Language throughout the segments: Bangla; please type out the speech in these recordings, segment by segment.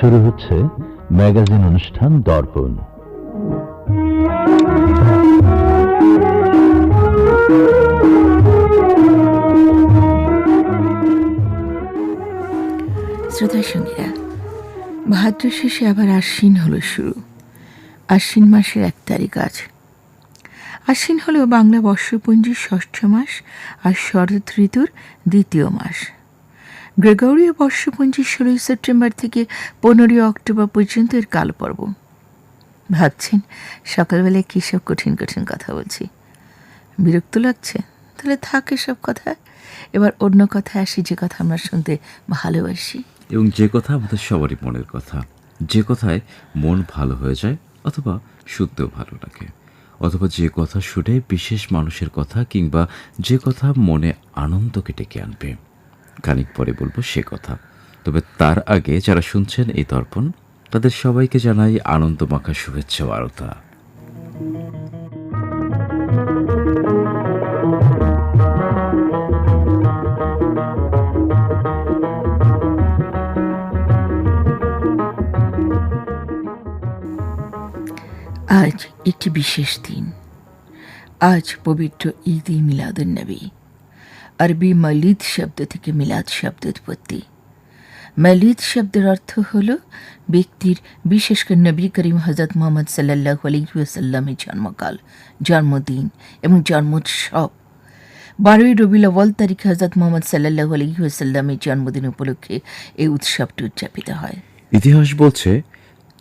শুরু হচ্ছে ম্যাগাজিন অনুষ্ঠান দর্পণ। শ্রোতা সঙ্গীরা ভাদ্র শেষে আবার আশ্বিন হলো শুরু। আশ্বিন মাসের এক তারিখ আজ। আশ্বিন হলো বাংলা বর্ষপঞ্জির ষষ্ঠ মাস আর শরৎ ঋতুর দ্বিতীয় মাস। গ্রেগরীয় বর্ষপঞ্জির ষোলোই সেপ্টেম্বর থেকে পনেরোই অক্টোবর পর্যন্ত এর কালপর্ব। ভাবছেন, সকালবেলায় কী সব কঠিন কঠিন কথা বলছি। বিরক্ত লাগছে? তাহলে থাকে সব কথা। এবার অন্য কথায় আসি, যে কথা আমরা শুনতে ভালোবাসি। এবং যে কথা আমাদের সবারই মনের কথা। যে কথায় মন ভালো হয়ে যায় অথবা শুনতেও ভালো লাগে। অথবা যে কথা শুনে বিশেষ মানুষের কথা কিংবা যে কথা মনে আনন্দকে ডেকে আনবে। খানিক পরে বলব সে কথা। তবে তার আগে যারা শুনছেন এই দর্পণ, তাদের সবাইকে জানাই আনন্দমাখা শুভেচ্ছা বার্তা আজ একটি বিশেষ দিন। আজ পবিত্র ঈদ মিলাদুন্নবী আরবি মলিদ শব্দ থেকে মিলাদ শব্দ উৎপত্তি। মলিদ শব্দের অর্থ হল ব্যক্তির, বিশেষ করে নবী করিম হজরত মোহাম্মদ সাল্লাহ আলহিউসাল্লামের জন্মকাল, জন্মদিন এবং জন্মোৎসব। বারোই রবিউল আউয়াল তারিখে হজরত মোহাম্মদ সাল্লাহ আলহিউসাল্লামের জন্মদিন উপলক্ষে এই উৎসবটি উদযাপিত হয়। ইতিহাস বলছে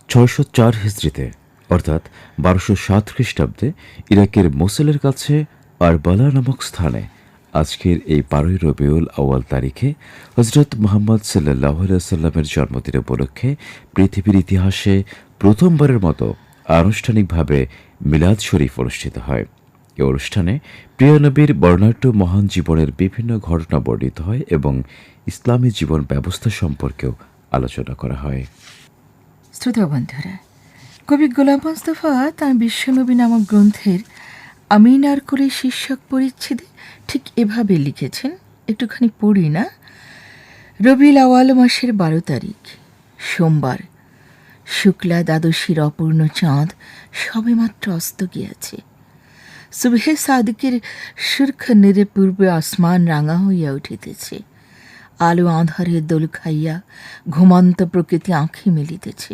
ছয়শো চার হিজড়িতে অর্থাৎ বারোশো সাত খ্রিস্টাব্দে ইরাকের মোসেলের কাছে আর আরবালা নামক স্থানে আজকের এই বারোই রবিউল আউয়াল তারিখে হজরত মোহাম্মদ সাল্লাহ সাল্লামের জন্মদিন উপলক্ষে পৃথিবীর ইতিহাসে প্রথমবারের মতো আনুষ্ঠানিকভাবে মিলাদ শরীফ অনুষ্ঠিত হয়। এই অনুষ্ঠানে প্রিয়নবীর বর্ণাঢ্য মহান জীবনের বিভিন্ন ঘটনা বর্ণিত হয় এবং ইসলামী জীবন ব্যবস্থা সম্পর্কেও আলোচনা করা হয়। কবি গোলাম মোস্তফা তাঁর বিশ্বনবী নামক গ্রন্থের আমিনার করে শীর্ষক পরিচ্ছেদে ঠিক এভাবে লিখেছেন, একটুখানি পড়ি না। রবিউল আওয়াল মাসের বারো তারিখ, সোমবার। শুক্লা দ্বাদশীর অপূর্ণ চাঁদ সবেমাত্র অস্ত গিয়াছে সুবহে সাদিকের সুর্খ নিরে পূর্বে আসমান রাঙা হইয়া উঠিতেছে। আলো আঁধারে দোল খাইয়া ঘুমন্ত প্রকৃতি আঁখি মেলিতেছে।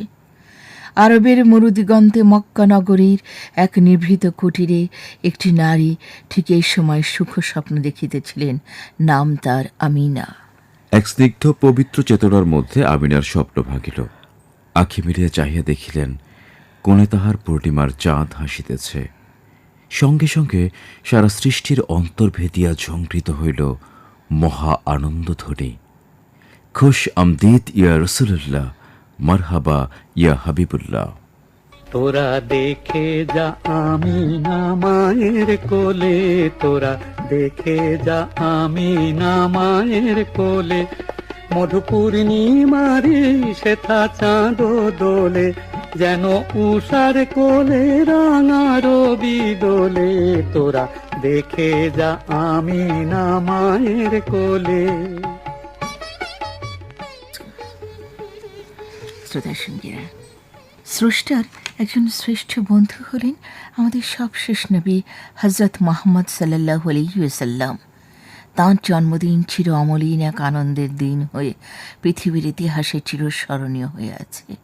আরবের মরুদিগন্তে মক্কা নগরীর এক নিভৃত কুটিরে একটি নারী ঠিক এই সময় সুখ স্বপ্ন দেখিতেছিলেন। নাম তার আমিনা। এক স্নিগ্ধ পবিত্র চেতনার মধ্যে আমিনার স্বপ্ন ভাগিল। আখি মিলিয়া চাহিয়া দেখিলেন, কোণে তাহার পূর্ণিমার চাঁদ হাসিতেছে। সঙ্গে সঙ্গে সারা সৃষ্টির অন্তর ভেদিয়া ঝঙ্কৃত হইল মহা আনন্দ ধ্বনি খুশ আমদিদ ইয়া রসুল্লাহ মারহাবা, ইয়া হাবিবুল্লাহ। তোরা দেখে যা আমি না মায়ের কোলে, তোরা দেখে যা আমি না মায়ের কোলে। মধু পূর্ণিমারি সেথা চাঁদ দোলে, যেন উষার কোলে রাঙা রবি দোলে। তোরা দেখে যা আমি না মায়ের কোলে। শ্রোতা সঙ্গীরা। স্রষ্টার একজন শ্রেষ্ঠ বন্ধু হলেন আমাদের সবশেষ নবী হজরত মোহাম্মদ সাল্লাহ আলহিউসাল্লাম তাঁর জন্মদিন চির অমলিন এক আনন্দের দিন হয়ে পৃথিবীর ইতিহাসে চিরস্মরণীয় হয়ে আছে।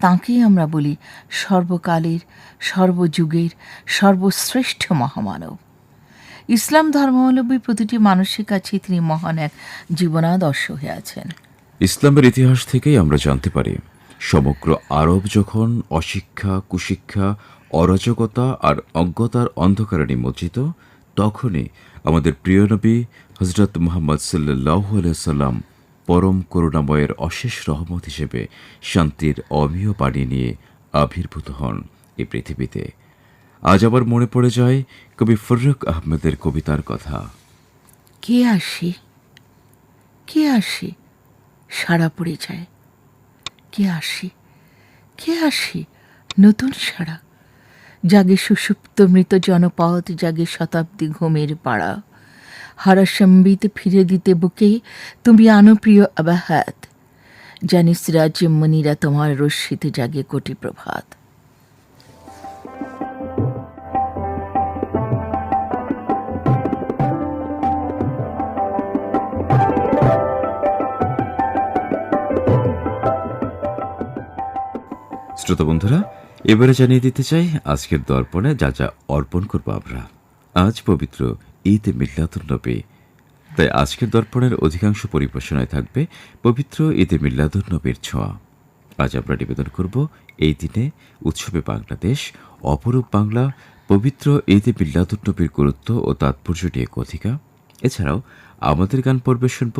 তাঁকেই আমরা বলি সর্বকালের, সর্বযুগের, সর্বশ্রেষ্ঠ মহামানব। ইসলাম ধর্মাবলম্বী প্রতিটি মানুষের কাছে তিনি মহান এক জীবনাদর্শ হয়ে আছেন। ইসলামের ইতিহাস থেকেই আমরা জানতে পারি সমগ্র আরব যখন অশিক্ষা, কুশিক্ষা, অরাজকতা আর অজ্ঞতার অন্ধকারে নিমজ্জিত, তখনই আমাদের প্রিয় নবী হজরত মোহাম্মদ সাল্লাহ সাল্লাম পরম করুণাময়ের অশেষ রহমত হিসেবে শান্তির অমীয় বাণী নিয়ে আবির্ভূত হন এই পৃথিবীতে। আজ আবার মনে পড়ে যায় কবি ফররুক আহমেদের কবিতার কথা। কে আসে? কে আসে? সারা পড়ে যায়। কে আসি। কে আসি? নতুন সারা। জাগে সুষুপ্ত মৃত জনপদ, জাগে শতাব্দী ঘুমের পাড়া। হারা সম্বিত ফিরে দিতে বুকে তুমি আনপ্রিয় আবাহাত। জানিস রাজ্যমণিরা তোমার রশ্মিতে জাগে কোটি প্রভাত শ্রোতা বন্ধুরা, এবারে জানিয়ে দিতে চাই, আজকের দর্পণে যা যা অর্পণ করব আমরা, আজ পবিত্র ঈদ মিল্লাতুন্নবী তাই আজকের দর্পণের অধিকাংশ পরিবেশনায় থাকবে পবিত্র ঈদে মিল্লাদুন্নবীর ছোঁয়া। আজ আমরা নিবেদন করব এই দিনে উৎসবে বাংলাদেশ, অপরূপ বাংলা, পবিত্র ঈদে মিল্লাদুন্নবীর গুরুত্ব ও তাৎপর্য নিয়ে কথিকা। এছাড়াও আমাদের গান পর্বে শুনব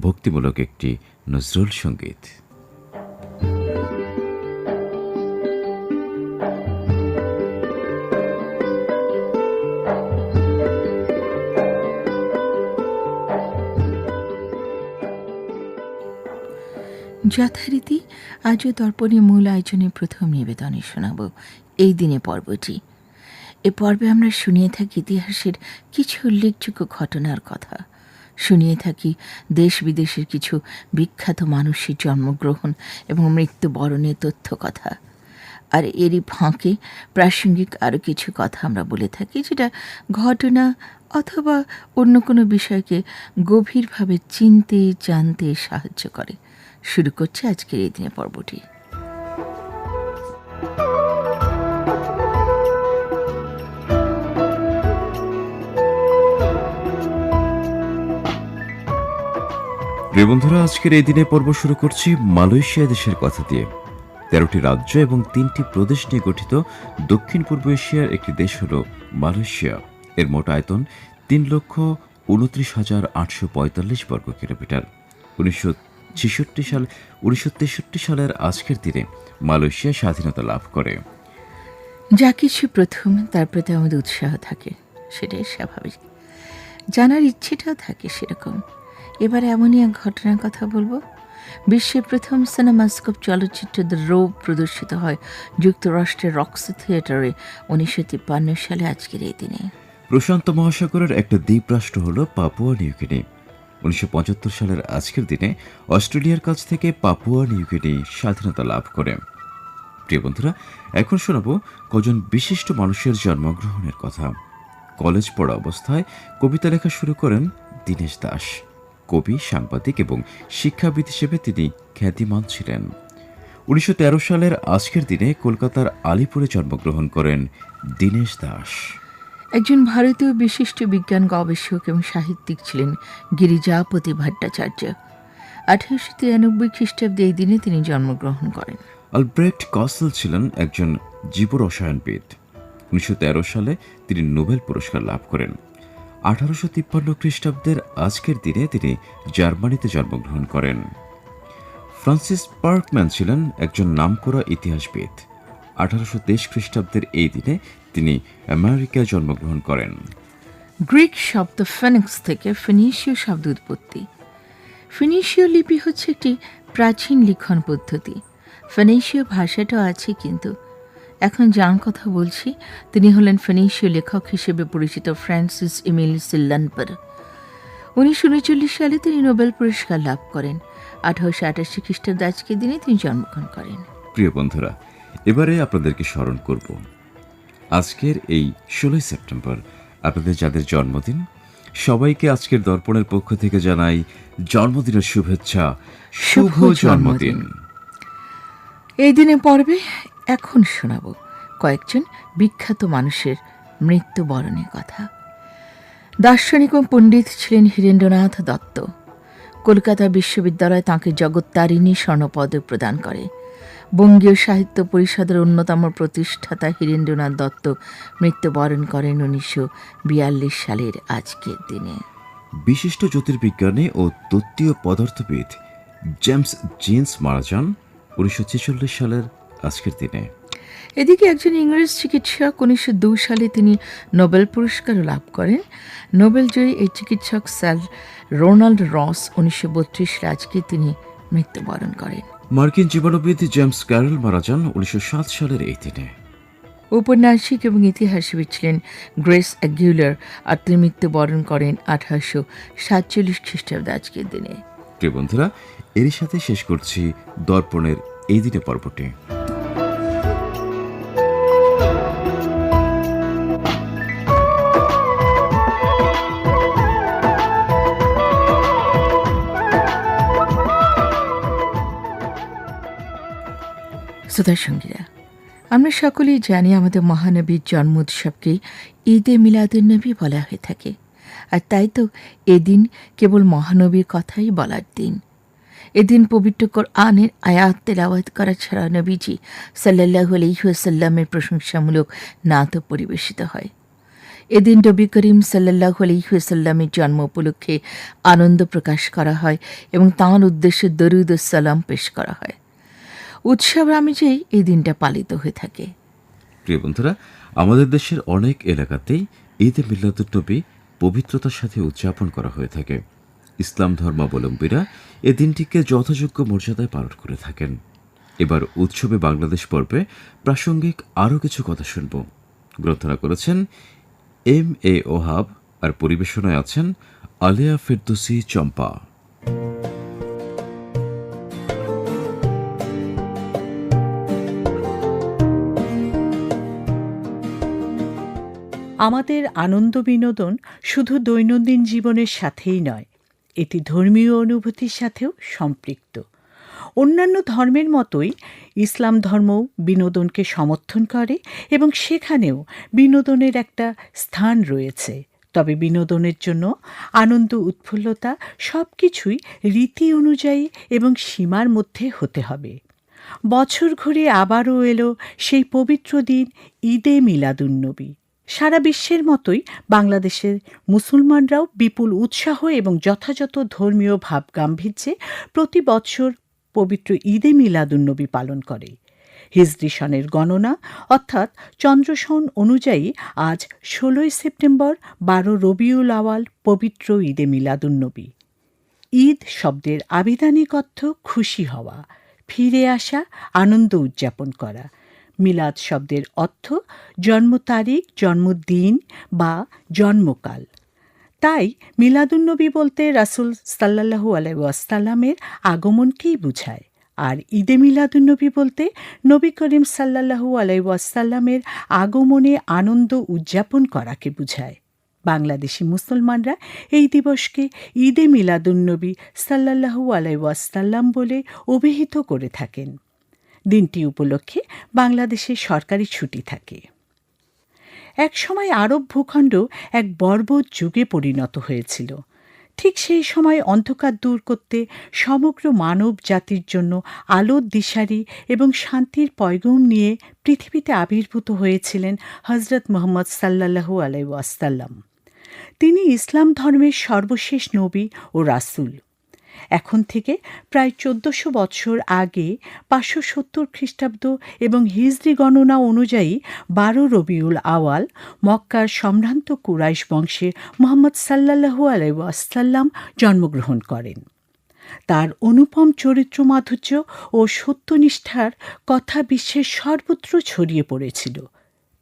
ভক্তিমূলক একটি নজরুল সংগীত। যথারীতি আজও দর্পণে মূল আয়োজনে প্রথম নিবেদনে শোনাব এই দিনে পর্বটি। এ পর্বে আমরা শুনিয়ে থাকি ইতিহাসের কিছু উল্লেখযোগ্য ঘটনার কথা। শুনিয়ে থাকি দেশ বিদেশের কিছু বিখ্যাত মানুষের জন্মগ্রহণ এবং মৃত্যুবরণের তথ্য কথা আর এরই ফাঁকে প্রাসঙ্গিক আরও কিছু কথা আমরা বলে থাকি, যেটা ঘটনা অথবা অন্য কোনো বিষয়কে গভীরভাবে চিনতে, জানতে সাহায্য করে। শুরু করছে আজকের এই দিনে পর্বটি। প্রিয় বন্ধুরা, আজকের এই দিনে পর্ব শুরু করছি মালয়েশিয়া দেশের কথা দিয়ে। তেরোটি রাজ্য এবং তিনটি প্রদেশ নিয়ে গঠিত দক্ষিণ পূর্ব এশিয়ার একটি দেশ হল মালয়েশিয়া। এর মোট আয়তন তিন লক্ষ উনত্রিশ হাজার আটশো পঁয়তাল্লিশ বর্গ কিলোমিটার উনিশশো ছেষট্টি সাল উনিশশো তেষট্টি সালের আজকের দিনে মালয়েশিয়া স্বাধীনতা লাভ করে। যা কিছু প্রথম তার প্রতি আমাদের উৎসাহ থাকে সেটাই স্বাভাবিক। জানার ইচ্ছেটাও থাকে সেরকম। এবার এমনই এক ঘটনার কথা বলব। বিশ্বের প্রথম সিনেমাস্কোপ চলচ্চিত্র দ্য রোব প্রদর্শিত হয় যুক্তরাষ্ট্রের রক্সি থিয়েটারে উনিশশো তিপ্পান্ন সালে আজকের এই দিনে। প্রশান্ত মহাসাগরের একটা দ্বীপ রাষ্ট্র হল পাপুয়া নিউগিনি। উনিশশো পঁচাত্তর সালের আজকের দিনে অস্ট্রেলিয়ার কাছ থেকে পাপুয়া নিউগিনি স্বাধীনতা লাভ করে। প্রিয় বন্ধুরা, এখন শোনাবো কজন বিশিষ্ট মানুষের জন্মগ্রহণের কথা। কলেজ পড়া অবস্থায় কবিতা লেখা শুরু করেন দীনেশ দাস। কবি, সাংবাদিক এবং শিক্ষাবিদ হিসেবে তিনি খ্যাতিমান ছিলেন। উনিশশো তেরো সালের আজকের দিনে কলকাতার আলিপুরে জন্মগ্রহণ করেন দীনেশ দাস। একজন ভারতীয় বিশিষ্ট বিজ্ঞান গবেষক এবং সাহিত্যিক ছিলেন গিরিজাপতি ভট্টাচার্য। আঠারোশো তিরানব্বই খ্রিস্টাব্দে এই দিনে তিনি জন্মগ্রহণ করেন। আলব্রেক্ট কসেল ছিলেন একজন জীবরসায়নবিদ। উনিশশো তেরো সালে তিনি নোবেল পুরস্কার লাভ করেন। আঠারোশো তিপ্পান্ন খ্রিস্টাব্দের আজকের দিনে তিনি জার্মানিতে জন্মগ্রহণ করেন। ফ্রান্সিস পার্কম্যান ছিলেন একজন নামকরা ইতিহাসবিদ। আঠারোশো তেইশ খ্রিস্টাব্দের এই দিনে তিনি আমেরিকায় জন্মগ্রহণ করেন। গ্রিক শব্দ ফেনিক্স থেকে ফিনিশীয় শব্দ উৎপত্তি। ফিনিশীয় লিপি হচ্ছে একটি প্রাচীন লিখন পদ্ধতি। ফেনিশীয় ভাষাটাও আছে কিন্তু। এখন যার কথা বলছি তিনি হলেন ফেনিশীয় লেখক হিসেবে পরিচিত ফ্রান্সিস ইমিল সিল্লানপার। উনিশশো উনচল্লিশ সালে তিনি নোবেল পুরস্কার লাভ করেন। আঠারোশো আটাশি খ্রিস্টাব্দ আজকের দিনে তিনি জন্মগ্রহণ করেন। প্রিয় বন্ধুরা এবারে আপনাদেরকে স্মরণ করব আজকের এই ষোলোই সেপ্টেম্বর। আপনাদের যাদের জন্মদিন, সবাইকে আজকের দর্পণের পক্ষ থেকে জানাই জন্মদিনের শুভেচ্ছা, শুভ জন্মদিন। এই দিনে পর্বে এখন শোনাব কয়েকজন বিখ্যাত মানুষের মৃত্যুবরণের কথা। দার্শনিক ও পণ্ডিত ছিলেন হীরেন্দ্রনাথ দত্ত। কলকাতা বিশ্ববিদ্যালয় তাঁকে জগত্তারিণী স্বর্ণপদক প্রদান করে। বঙ্গীয় সাহিত্য পরিষদের অন্যতম প্রতিষ্ঠাতা হীরেন্দ্রনাথ দত্ত মৃত্যুবরণ করেন উনিশশো বিয়াল্লিশ সালের আজকের দিনে। বিশিষ্ট জ্যোতির্বিজ্ঞানী ও তত্ত্বীয় পদার্থবিদ জেমস জিন্স মারা যান উনিশশো ছেচল্লিশ সালের আজকের দিনে। এদিকে একজন ইংরেজ চিকিৎসক উনিশশো সালে তিনি নোবেল পুরস্কার লাভ করেন। নোবেল জয়ী এই চিকিৎসক স্যার রোনাল্ড রস উনিশশো বত্রিশ সালে আজকে তিনি মৃত্যুবরণ করেন। মার্কিন জীবাণুবিদ জেমস ক্যারল মারা যান উনিশশো সাত সালের এই দিনে। উপন্যাসিক এবং ইতিহাসবিদ ছিলেন গ্রেস অ্যাগিউলার আর তিনি মৃত্যুবরণ করেন আঠারোশো সাতচল্লিশ খ্রিস্টাব্দে আজকের দিনে। প্রিয় বন্ধুরা এর সাথে শেষ করছি দর্পণের এই দিনে পর্বটি। শ্রোতা সঙ্গীরা। আমরা সকলেই জানি আমাদের মহানবীর জন্ম উৎসবকে ঈদে মিলাদুন নবী বলা হয়ে থাকে। আর তাই তো এদিন কেবল মহানবীর কথাই বলার দিন। এদিন পবিত্র আনের আয়াত তেলাওয়াত করা ছাড়া নবীজি সাল্লাহ আলহিহাসাল্লামের প্রশংসামূলক নাত পরিবেশিত হয়। এদিন নবী করিম সাল্লাহ আলহিহাসাল্লামের জন্ম উপলক্ষে আনন্দ প্রকাশ করা হয় এবং তাঁর উদ্দেশ্যে দরুদ সালাম পেশ করা হয়। উৎসব আমেজেই এই দিনটা পালিত হয়ে থাকে। প্রিয় বন্ধুরা, আমাদের দেশের অনেক এলাকাতেই ঈদে মিল্লাদুন্নবী পবিত্রতার সাথে উদযাপন করা হয়ে থাকে। ইসলাম ধর্মাবলম্বীরা এ দিনটিকে যথাযোগ্য মর্যাদায় পালন করে থাকেন। এবার উৎসবে বাংলাদেশ পর্বে প্রাসঙ্গিক আরও কিছু কথা শুনব। গ্রন্থনা করেছেন এম এ ওহাব আর পরিবেশনায় আছেন আলিয়া ফেরদৌসি চম্পা। আমাদের আনন্দ বিনোদন শুধু দৈনন্দিন জীবনের সাথেই নয়, এটি ধর্মীয় অনুভূতির সাথেও সম্পৃক্ত। অন্যান্য ধর্মের মতোই ইসলাম ধর্ম বিনোদনকে সমর্থন করে এবং সেখানেও বিনোদনের একটা স্থান রয়েছে। তবে বিনোদনের জন্য আনন্দ, উৎফুল্লতা সব কিছুই রীতি অনুযায়ী এবং সীমার মধ্যে হতে হবে। বছর ঘুরে আবারও এলো সেই পবিত্র দিন ঈদে মিলাদুন্নবী সারা বিশ্বের মতোই বাংলাদেশের মুসলমানরাও বিপুল উৎসাহ এবং যথাযথ ধর্মীয় ভাব গাম্ভীর্যে প্রতি বছর পবিত্র ঈদে মিলাদুন্নবী পালন করে। হিজরি সনের গণনা অর্থাৎ চন্দ্রসন অনুযায়ী আজ ষোলোই সেপ্টেম্বর বারো রবিউল আওয়াল পবিত্র ঈদে মিলাদুন্নবী। ঈদ শব্দের আবিধানিক অর্থ খুশি হওয়া, ফিরে আসা, আনন্দ উদযাপন করা। মিলাদ শব্দের অর্থ জন্ম তারিখ, জন্মদিন বা জন্মকাল। তাই মিলাদুন্নবী বলতে রাসুল সাল্লাহু আলাইসাল্লামের আগমনকেই বুঝায়। আর ঈদে মিলাদুন্নবী বলতে নবী করিম সাল্লাহু আলাইসাল্লামের আগমনে আনন্দ উদযাপন করাকে বুঝায়। বাংলাদেশি মুসলমানরা এই দিবসকে ঈদে মিলাদুন্নবী সাল্লাহু আলাইসাল্লাম বলে অভিহিত করে থাকেন। দিনটি উপলক্ষে বাংলাদেশে সরকারি ছুটি থাকে। একসময় আরব ভূখণ্ড এক বর্বর যুগে পরিণত হয়েছিল। ঠিক সেই সময় অন্ধকার দূর করতে সমগ্র মানব জাতির জন্য আলোর দিশারি এবং শান্তির পয়গম নিয়ে পৃথিবীতে আবির্ভূত হয়েছিলেন হজরত মোহাম্মদ সাল্লাহু আলাই ওয়াসাল্লাম। তিনি ইসলাম ধর্মের সর্বশেষ নবী ও রাসুল। এখন থেকে প্রায় চোদ্দশো বৎসর আগে পাঁচশো সত্তর খ্রিস্টাব্দ এবং হিজরি গণনা অনুযায়ী বারো রবিউল আওয়াল মক্কার সম্ভ্রান্ত কুরাইশ বংশের মোহাম্মদ সাল্লাহু আলাইসাল্লাম জন্মগ্রহণ করেন। তার অনুপম চরিত্র মাধুর্য ও সত্যনিষ্ঠার কথা বিশ্বের সর্বত্র ছড়িয়ে পড়েছিল।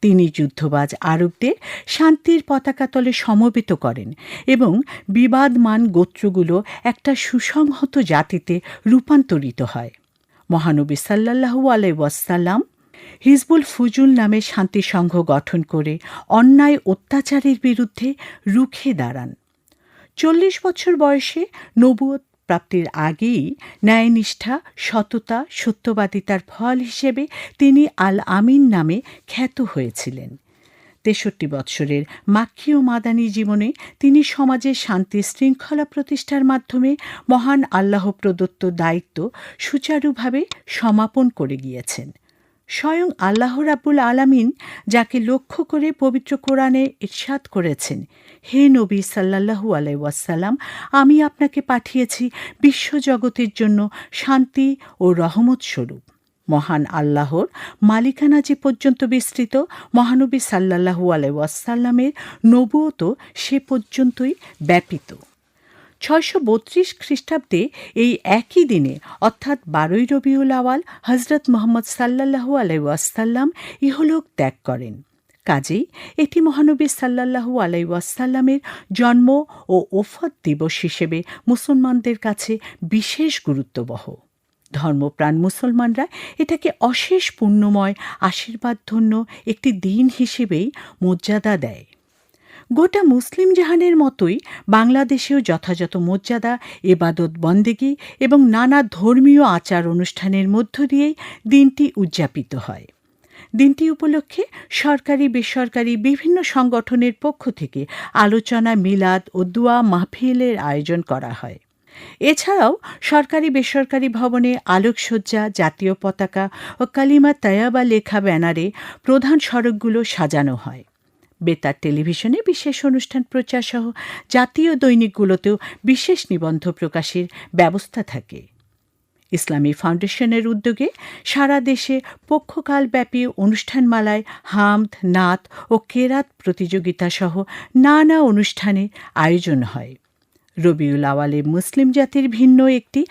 তিনি যুদ্ধবাজ আরবদের শান্তির পতাকা তলে সমবেত করেন এবং বিবাদমান গোত্রগুলো একটা সুসংহত জাতিতে রূপান্তরিত হয়। মহানবী সাল্লাহু আলাই ওয়াসাল্লাম হিজবুল ফুজুল নামে শান্তি সংঘ গঠন করে অন্যায় অত্যাচারের বিরুদ্ধে রুখে দাঁড়ান। চল্লিশ বছর বয়সে নবুয়ত প্রাপ্তির আগেই ন্যায়নিষ্ঠা, সততা, সত্যবাদিতার ফল হিসেবে তিনি আল আমিন নামে খ্যাত হয়েছিলেন। তেষট্টি বৎসরের মাক্ষী ও মাদানী জীবনে তিনি সমাজে শান্তি শৃঙ্খলা প্রতিষ্ঠার মাধ্যমে মহান আল্লাহ প্রদত্ত দায়িত্ব সুচারুভাবে সমাপন করে গিয়েছেন। স্বয়ং আল্লাহ রাবুল আলামিন যাকে লক্ষ্য করে পবিত্র কোরআনে ইরশাদ করেছেন, হে নবী সাল্লাহু আলাই ওয়াসাল্লাম, আমি আপনাকে পাঠিয়েছি বিশ্বজগতের জন্য শান্তি ও রহমত স্বরূপ। মহান আল্লাহর মালিকানা যে পর্যন্ত বিস্তৃত, মহানবী সাল্লাহু আলাই ওয়াসাল্লামের নবুয়ত সে পর্যন্তই ব্যাপিত। ছয়শো বত্রিশ খ্রিস্টাব্দে এই একই দিনে, অর্থাৎ বারোই রবিউল আওয়াল হজরত মোহাম্মদ সাল্লাহু আলাইসাল্লাম ইহলোক ত্যাগ করেন। কাজেই এটি মহানবী সাল্লাল্লাহু আলাই ওয়াসাল্লামের জন্ম ও ওফত দিবস হিসেবে মুসলমানদের কাছে বিশেষ গুরুত্ববহ। ধর্মপ্রাণ মুসলমানরা এটাকে অশেষ পুণ্যময়, আশীর্বাদধন্য একটি দিন হিসেবেই মর্যাদা দেয়। গোটা মুসলিম জাহানের মতোই বাংলাদেশেও যথাযথ মর্যাদা, এবাদত বন্দেগি এবং নানা ধর্মীয় আচার অনুষ্ঠানের মধ্য দিয়েই দিনটি উদযাপিত হয়। দিনটি উপলক্ষে সরকারি, বেসরকারি বিভিন্ন সংগঠনের পক্ষ থেকে আলোচনা, মিলাদ ও দুয়া মাহফিলের আয়োজন করা হয়। এছাড়াও সরকারি, বেসরকারি ভবনে আলোকসজ্জা, জাতীয় পতাকা ও কালিমা তায়াবা লেখা ব্যানারে প্রধান সড়কগুলো সাজানো হয়। বেতার টেলিভিশনে বিশেষ অনুষ্ঠান প্রচার সহ জাতীয় দৈনিকগুলোতেও বিশেষ নিবন্ধ প্রকাশের ব্যবস্থা থাকে। ইসলামী ফাউন্ডেশনের উদ্যোগে সারা দেশে পক্ষকালব্যাপী অনুষ্ঠানমালায় হামদ, নাত ও কেরাত প্রতিযোগিতা সহ নানা অনুষ্ঠানে আয়োজন হয়। রবিউল আওয়ালে মুসলিম জাতির ভিন্ন একটি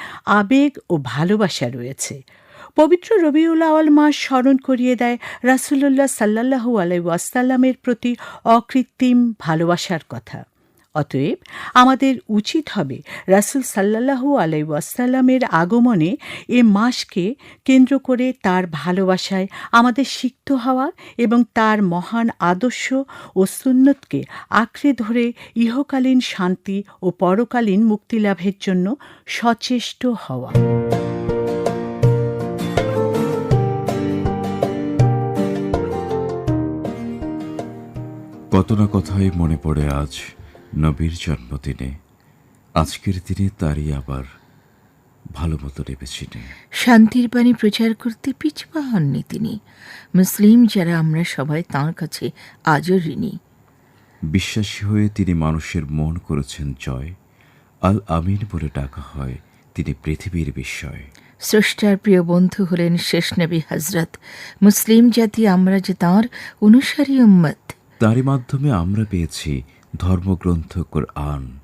আবেগ ও ভালোবাসা রয়েছে। পবিত্র রবিউল আওয়াল মাস স্মরণ করিয়ে দেয় রাসুলুল্লাহ সাল্লাহু আলাই ওয়াসাল্লামের প্রতি অকৃত্রিম ভালোবাসার কথা। অতএব আমাদের উচিত হবে রাসুল সাল্লাহু আলাই ওয়াসাল্লামের আগমনে এ মাসকে কেন্দ্র করে তার ভালোবাসায় আমাদের সিক্ত হওয়া এবং তার মহান আদর্শ ও সুন্নতকে আঁকড়ে ধরে ইহকালীন শান্তি ও পরকালীন মুক্তিলাভের জন্য সচেষ্ট হওয়া। কত না কথাই মনে পড়ে আজ নবীর জন্মদিনে। আজকের দিনে তারই আবার ভালো মতো নেবেছিনে শান্তির বাণী প্রচার করতে পিছপা হননি তিনি। মুসলিম যারা আমরা সবাই তাঁর কাছে আজও ঋণী। বিশ্বাসী হয়ে তিনি মানুষের মন করেছেন জয়। আল আমিন বলে ডাকা হয় তিনি পৃথিবীর বিস্ময়। স্রষ্টার প্রিয় বন্ধু হলেন শেষ নবী হজরত মুসলিম জাতি আমরা যে তাঁর অনুসারী উম্মত। তারই মাধ্যমে আমরা পেয়েছি ধর্মগ্রন্থ আন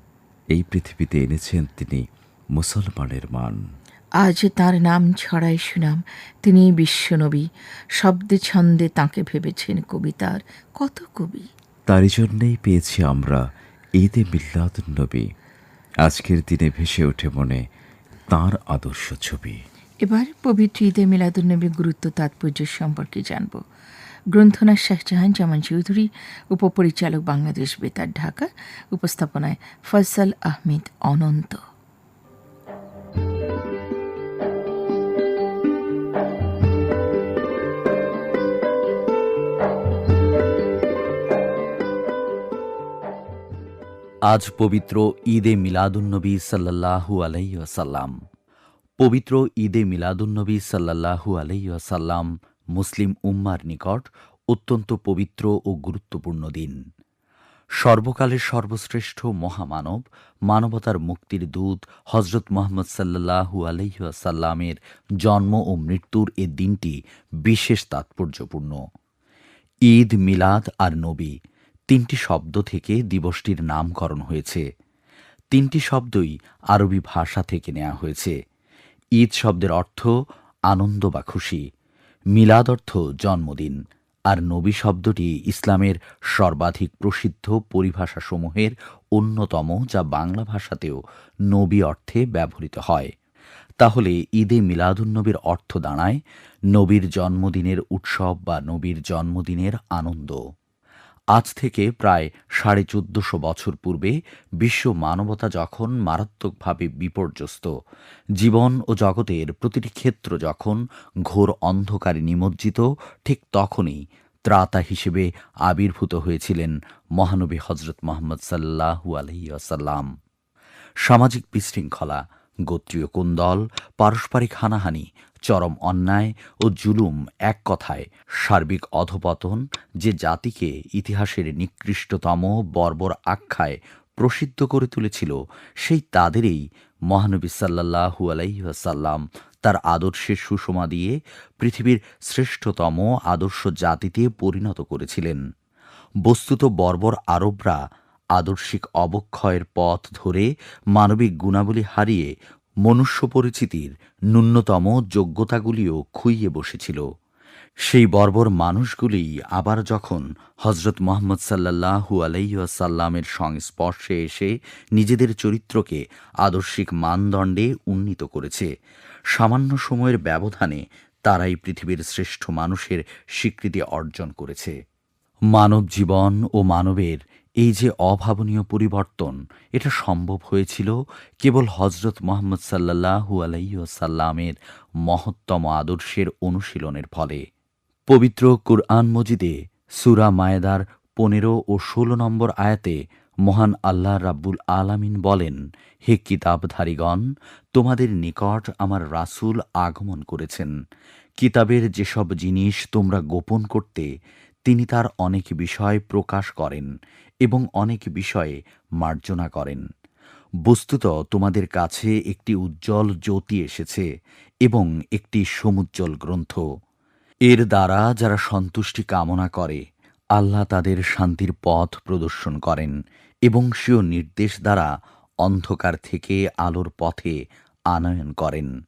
এই পৃথিবীতে এনেছেন তিনি মুসলমানের মান। আজ তার নাম ছড়ায় সুনাম। তিনি বিশ্বনবী। শব্দে ছন্দে তাঁকে ভেবেছেন কবিতার কত কবি। তারই জন্যেই পেয়েছি আমরা ঈদে মিল্লাদুন্নবী আজকের দিনে ভেসে ওঠে মনে তার আদর্শ ছবি। এবার পবিত্র ঈদে মিলাদুন্নবী গুরুত্ব তাৎপর্য সম্পর্কে জানব। গ্রন্থনা শাহজাহান জামান চৌধুরী, উপপরিচালক বাংলাদেশ বেতার ঢাকা, উপস্থাপনায় ফয়সাল আহমেদ অনন্ত। আজ পবিত্র ঈদে মিলাদুন্নবী সাল্লাল্লাহু আলাইসাল্লাম পবিত্র ঈদে মিলাদুন্নবী সাল্লাল্লাহু আলাইসাল্লাম মুসলিম উম্মার নিকট অত্যন্ত পবিত্র ও গুরুত্বপূর্ণ দিন। সর্বকালের সর্বশ্রেষ্ঠ মহামানব মানবতার মুক্তির দূত হজরত মোহাম্মদ সাল্লাল্লাহু আলাইসাল্লামের জন্ম ও মৃত্যুর এ দিনটি বিশেষ তাৎপর্যপূর্ণ। ঈদ মিলাদ আর নবী তিনটি শব্দ থেকে দিবসটির নামকরণ হয়েছে। তিনটি শব্দই আরবি ভাষা থেকে নেওয়া হয়েছে। ঈদ শব্দের অর্থ আনন্দ বা খুশি। মিলাদ অর্থ জন্মদিন, আর নবী শব্দটি ইসলামের সর্বাধিক প্রসিদ্ধ পরিভাষাসমূহের অন্যতম যা বাংলা ভাষাতেও নবী অর্থে ব্যবহৃত হয়। তাহলে ঈদে মিলাদুন্নবীর অর্থ দাঁড়ায় নবীর জন্মদিনের উৎসব বা নবীর জন্মদিনের আনন্দ। আজ থেকে প্রায় সাড়ে চোদ্দশো বছর পূর্বে বিশ্ব মানবতা যখন মারাত্মকভাবে বিপর্যস্ত, জীবন ও জগতের প্রতিটি ক্ষেত্র যখন ঘোর অন্ধকারে নিমজ্জিত, ঠিক তখনই ত্রাতা হিসেবে আবির্ভূত হয়েছিলেন মহানবী হজরত মোহাম্মদ সাল্লাহু আলহিয়াসাল্লাম সামাজিক বিশৃঙ্খলা, গোত্রীয় কুন্দল, পারস্পরিক হানাহানি চরম অন্যায় ও জুলুম এক কথায় সার্বিক অধপতন যে জাতিকে ইতিহাসের নিকৃষ্টতম বর্বর আখ্যায় প্রসিদ্ধ করে তুলেছিল, সেই তাদেরই মহানবী সাল্লাহু আলাইসাল্লাম তার আদর্শের সুষমা দিয়ে পৃথিবীর শ্রেষ্ঠতম আদর্শ জাতিতে পরিণত করেছিলেন। বস্তুত বর্বর আরবরা আদর্শিক অবক্ষয়ের পথ ধরে মানবিক গুণাবলী হারিয়ে মনুষ্য পরিচিতির ন্যূনতম যোগ্যতাগুলিও খুইয়ে বসেছিল। সেই বর্বর মানুষগুলি আবার যখন হজরত মোহাম্মদ সাল্লাহু আলাইসাল্লামের সংস্পর্শে এসে নিজেদের চরিত্রকে আদর্শিক মানদণ্ডে উন্নীত করেছে, সামান্য সময়ের ব্যবধানে তারাই পৃথিবীর শ্রেষ্ঠ মানুষের স্বীকৃতি অর্জন করেছে। মানব জীবন ও মানবের এই যে অভাবনীয় পরিবর্তন, এটা সম্ভব হয়েছিল কেবল হজরত মোহাম্মদ সাল্লাহু আলাইসাল্লামের মহত্তম আদর্শের অনুশীলনের ফলে। পবিত্র কুরআন মজিদে সুরা মায়েদার পনেরো ও ষোলো নম্বর আয়াতে মহান আল্লাহ রাব্বুল আলামিন বলেন, হে কিতাবধারীগণ, তোমাদের নিকট আমার রাসূল আগমন করেছেন। কিতাবের যেসব জিনিস তোমরা গোপন করতে তিনি তার অনেক বিষয় প্রকাশ করেন এবং অনেক বিষয়ে মার্জনা করেন। বস্তুত তোমাদের কাছে একটি উজ্জ্বল জ্যোতি এসেছে এবং একটি সমুজ্জ্বল গ্রন্থ। এর দ্বারা যারা সন্তুষ্টি কামনা করে, আল্লাহ তাদের শান্তির পথ প্রদর্শন করেন এবং সেও নির্দেশ দ্বারা অন্ধকার থেকে আলোর পথে আনয়ন করেন।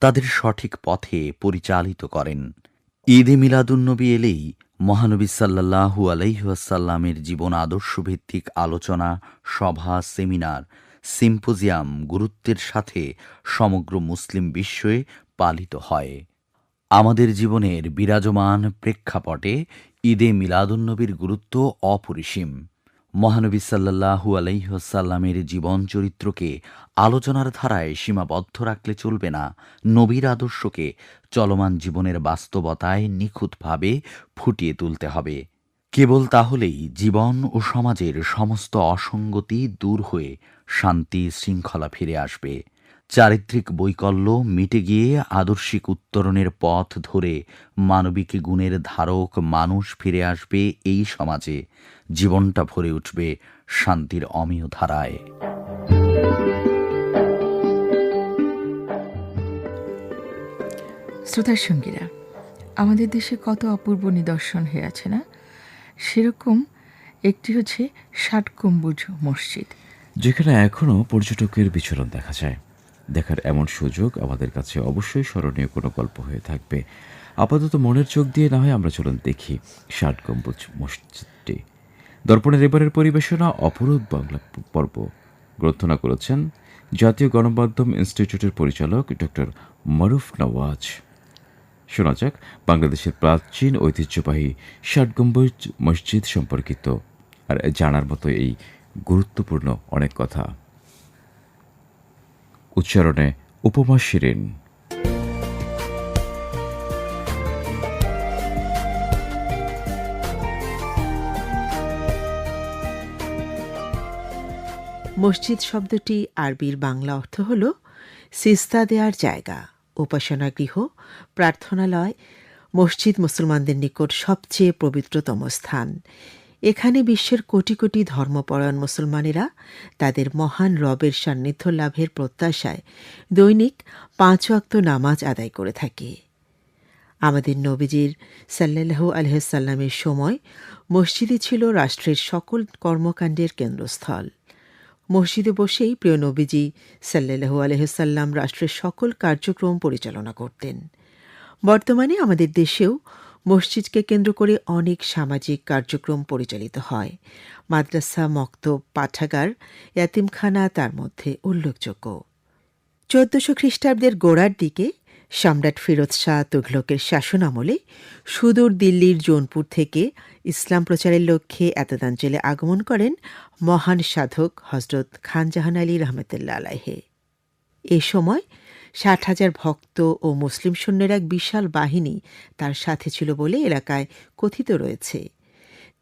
তাদের সঠিক পথে পরিচালিত করেন। ঈদে মিলাদুন্নবী এলেই মহানবী সাল্লাহু আলাইহাসাল্লামের জীবন আদর্শভিত্তিক আলোচনা, সভা, সেমিনার, সিম্পোজিয়াম গুরুত্বের সাথে সমগ্র মুসলিম বিশ্বে পালিত হয়। আমাদের জীবনের বিরাজমান প্রেক্ষাপটে ঈদে মিলাদুন্নবীর গুরুত্ব অপরিসীম। মহানবী সাল্লাহু আলাইহসাল্লামের জীবন চরিত্রকে আলোচনার ধারায় সীমাবদ্ধ রাখলে চলবে না, নবীর আদর্শকে চলমান জীবনের বাস্তবতায় নিখুঁতভাবে ফুটিয়ে তুলতে হবে। কেবল তাহলেই জীবন ও সমাজের সমস্ত অসঙ্গতি দূর হয়ে শান্তি শৃঙ্খলা ফিরে আসবে। চারিত্রিক বৈকল্য মিটে গিয়ে আদর্শিক উত্তরণের পথ ধরে মানবিক গুণের ধারক মানুষ ফিরে আসবে এই সমাজে। জীবনটা ভরে উঠবে শান্তির অমীয় ধারায়। শ্রোতার সঙ্গীরা আমাদের দেশে কত অপূর্ব নিদর্শন হয়ে আছে না? সেরকম একটি হচ্ছে ষাট গম্বুজ মসজিদ। যেখানে এখনও পর্যটকের বিচরণ দেখা যায়। দেখার এমন সুযোগ আমাদের কাছে অবশ্যই স্মরণীয় কোনো গল্প হয়ে থাকবে। আপাতত মনের চোখ দিয়ে না হয় আমরা চলুন দেখি ষাট গম্বুজ মসজিদটি। দর্পণের এবারের পরিবেশনা অপরূপ বাংলা পর্ব। গ্রন্থনা করেছেন জাতীয় গণমাধ্যম ইনস্টিটিউটের পরিচালক ডক্টর মরুফ নওয়াজ। শোনা যাক, বাংলাদেশের প্রাচীন ঐতিহ্যবাহী ষাট গম্বুজ মসজিদ সম্পর্কিত আর জানার মতো এই গুরুত্বপূর্ণ অনেক কথা। উচ্চারণে উপমা শিরিন। মসজিদ শব্দটি আরবির বাংলা অর্থ হল সিস্তা দেয়ার জায়গা উপাসনা গৃহ প্রার্থনালয়, মসজিদ মুসলমানদের নিকট সবচেয়ে পবিত্রতম স্থান। এখানে বিশ্বের কোটি কোটি ধর্মপরায়ণ মুসলমানেরা তাদের মহান রবের সান্নিধ্য লাভের প্রত্যাশায় দৈনিক পাঁচ ওয়াক্ত নামাজ আদায় করে থাকে। আমাদের নবীজির সাল্লাহ আলহাসাল্লামের সময় মসজিদই ছিল রাষ্ট্রের সকল কর্মকাণ্ডের কেন্দ্রস্থল। মসজিদে বসেই প্রিয় নবীজি সাল্লাহু আলহ্লাম রাষ্ট্রের সকল কার্যক্রম পরিচালনা করতেন। বর্তমানে আমাদের দেশেও মসজিদকে কেন্দ্র করে অনেক সামাজিক কার্যক্রম পরিচালিত হয়। মাদ্রাসা, মক্তব, পাঠাগার, ইয়াতিমখানা তার মধ্যে উল্লেখযোগ্য। চোদ্দশো খ্রিস্টাব্দের গোড়ার দিকে সম্রাট ফিরোজ শাহ তুঘলকের শাসন আমলে সুদূর দিল্লির জৌনপুর থেকে ইসলাম প্রচারের লক্ষ্যে এতদাঞ্চলে আগমন করেন মহান সাধক হজরত খানজাহান আলী রহমতুল্লা আলাহে এ সময় ষাট হাজার ভক্ত ও মুসলিম সৈন্যের এক বিশাল বাহিনী তার সাথে ছিল বলে এলাকায় কথিত রয়েছে।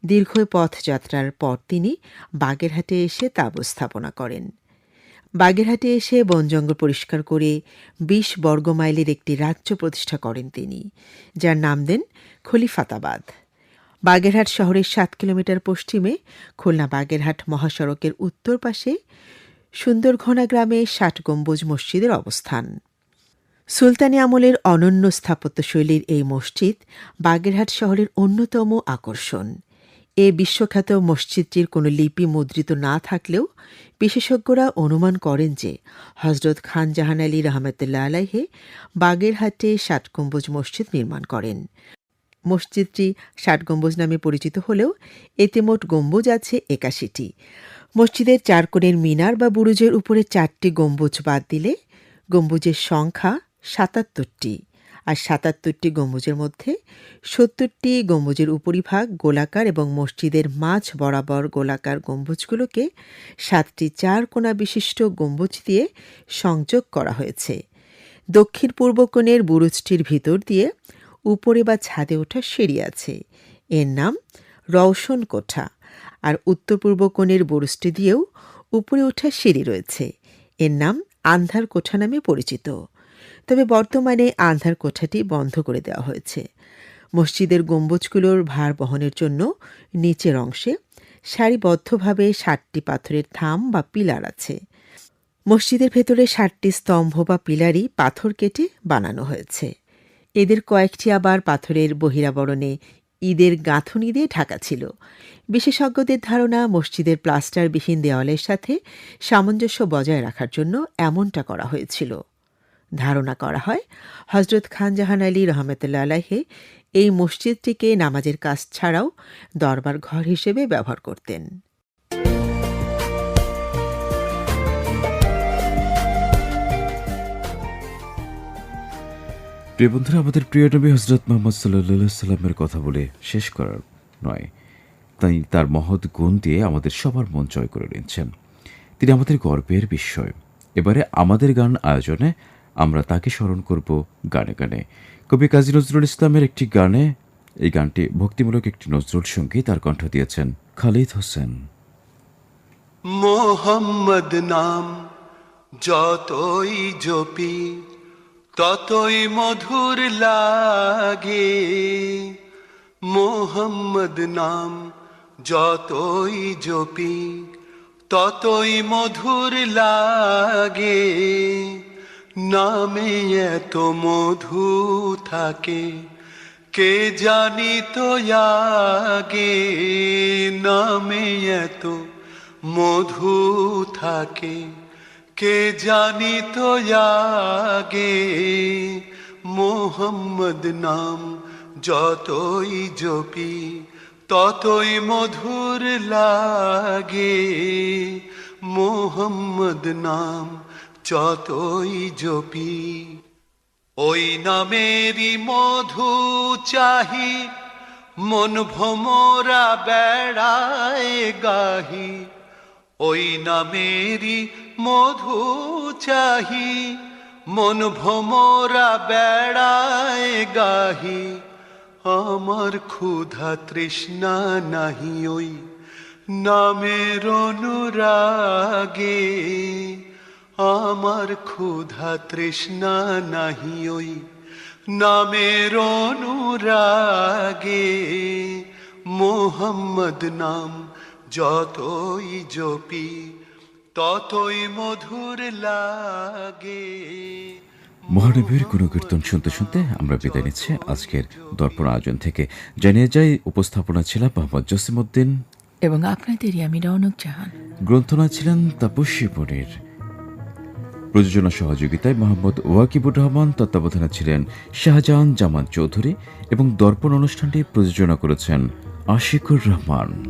দীর্ঘ পথযাত্রার পর তিনি বাগেরহাটে এসে তাবু স্থাপনা করেন। বাগেরহাটে এসে বন জঙ্গল পরিষ্কার করে বিশ বর্গমাইলের একটি রাজ্য প্রতিষ্ঠা করেন তিনি, যার নাম দেন খলিফাতাবাদ। বাগেরহাট শহরের সাত কিলোমিটার পশ্চিমে খুলনা বাগেরহাট মহাসড়কের উত্তর পাশে সুন্দরঘনা গ্রামে ষাট গম্বুজ মসজিদের অবস্থান। সুলতানি আমলের অনন্য স্থাপত্যশৈলীর এই মসজিদ বাগেরহাট শহরের অন্যতম আকর্ষণ। এ বিশ্বখ্যাত মসজিদটির কোনো লিপি মুদ্রিত না থাকলেও বিশেষজ্ঞরা অনুমান করেন যে হজরত খান জাহান আলী রহমতুল্লাহ আলাহে বাগেরহাটে ষাট গম্বুজ মসজিদ নির্মাণ করেন। মসজিদটি ষাট গম্বুজ নামে পরিচিত হলেও এতে মোট গম্বুজ আছে একাশিটি। মসজিদের চার কোণের মিনার বা বুরুজের উপরে চারটি গম্বুজ বাদ দিলে গম্বুজের সংখ্যা সাতাত্তরটি। আর সাতাত্তরটি গম্বুজের মধ্যে সত্তরটি গম্বুজের উপরিভাগ গোলাকার এবং মসজিদের মাঝ বরাবর গোলাকার গম্বুজগুলোকে সাতটি চার কোণা বিশিষ্ট গম্বুজ দিয়ে সংযোগ করা হয়েছে। দক্ষিণ পূর্ব কোণের বুরুজটির ভিতর দিয়ে উপরে বা ছাদে ওঠা সিঁড়ি আছে। এর নাম রওশন কোঠা আর উত্তর পূর্ব কোণের বুরুজটি দিয়েও উপরে ওঠা সিঁড়ি রয়েছে। এর নাম আন্ধার কোঠা নামে পরিচিত। তবে বর্তমানে আন্ধার কোঠাটি বন্ধ করে দেওয়া হয়েছে। মসজিদের গম্বুজগুলোর ভার বহনের জন্য নিচের অংশে সারিবদ্ধভাবে ষাটটি পাথরের থাম বা পিলার আছে। মসজিদের ভেতরে ষাটটি স্তম্ভ বা পিলারই পাথর কেটে বানানো হয়েছে। এদের কয়েকটি আবার পাথরের বহিরাবরণে ঈদের গাঁথনি দিয়ে ঢাকা ছিল। বিশেষজ্ঞদের ধারণা, মসজিদের প্লাস্টারবিহীন দেওয়ালের সাথে সামঞ্জস্য বজায় রাখার জন্য এমনটা করা হয়েছিল। ধারণা করা হয় হজরত খান জাহান আলী রহমতুল্লা আলাহে এই মসজিদটিকে নামাজের কাজ ছাড়াও দরবার ঘর হিসেবে ব্যবহার করতেন। প্রিয় বন্ধুরা, আমাদের প্রিয় নবী হজরত মোহাম্মদ সাল্লাহ সাল্লামের কথা বলে শেষ করার নয়। তাই তার মহৎ গুণ দিয়ে আমাদের সবার মন জয় করে নিচ্ছেন তিনি আমাদের গর্বের বিস্ময় এবারে আমাদের গান আয়োজনে আমরা তাকে স্মরণ করব গানে গানে। কবি কাজী নজরুল ইসলামের একটি গানে এই গানটি ভক্তিমূলক একটি নজরুল সংগীত তার কণ্ঠ দিয়েছেন খালিদ হোসেন। মোহাম্মদ নাম যতই জপি ততই মধুর লাগে। মোহাম্মদ নাম যতই জপি, ততই মধুর লাগে। নামে এত মধু থাকে, কে জানি তো আগে। নামে এত মধু থাকে। কে জানি তো আগে? মোহাম্মদ নাম যতই জপি, ততই মধুর লাগে। মোহাম্মদ নাম যতই জপি, ওই নামেরই মধু চাহি। মন ভোমরা বেড়ায় গাহি, ওই নামেরই মধু চাহি, মন ভোমরা বেড়ায় গাহি। আমার ক্ষুধা তৃষ্ণা নাহি ওই নামের অনুরাগে। আমার ক্ষুধা তৃষ্ণা নাহি ওই নামের অনুরাগে। মোহাম্মদ নাম যতই জপি ততই মধুর লাগে। মহানবীর কোনো কীর্তন শুনতে শুনতে আমরা বিদায় নিচ্ছি আজকের দর্পণ আয়োজন থেকে। জানিয়ে যাই উপস্থাপনা ছিলাম মোহাম্মদ জসিমউদ্দিন। এবং আপনাদেরই আমি রৌনক জাহান। গ্রন্থনা ছিলেন তাপস্বী পনির প্রযোজনা সহযোগিতায় মোহাম্মদ ওয়াকিবুর রহমান তত্ত্বাবধানে ছিলেন শাহজাহান জামান চৌধুরী এবং দর্পণ অনুষ্ঠানটি প্রযোজনা করেছেন আশিকুর রহমান।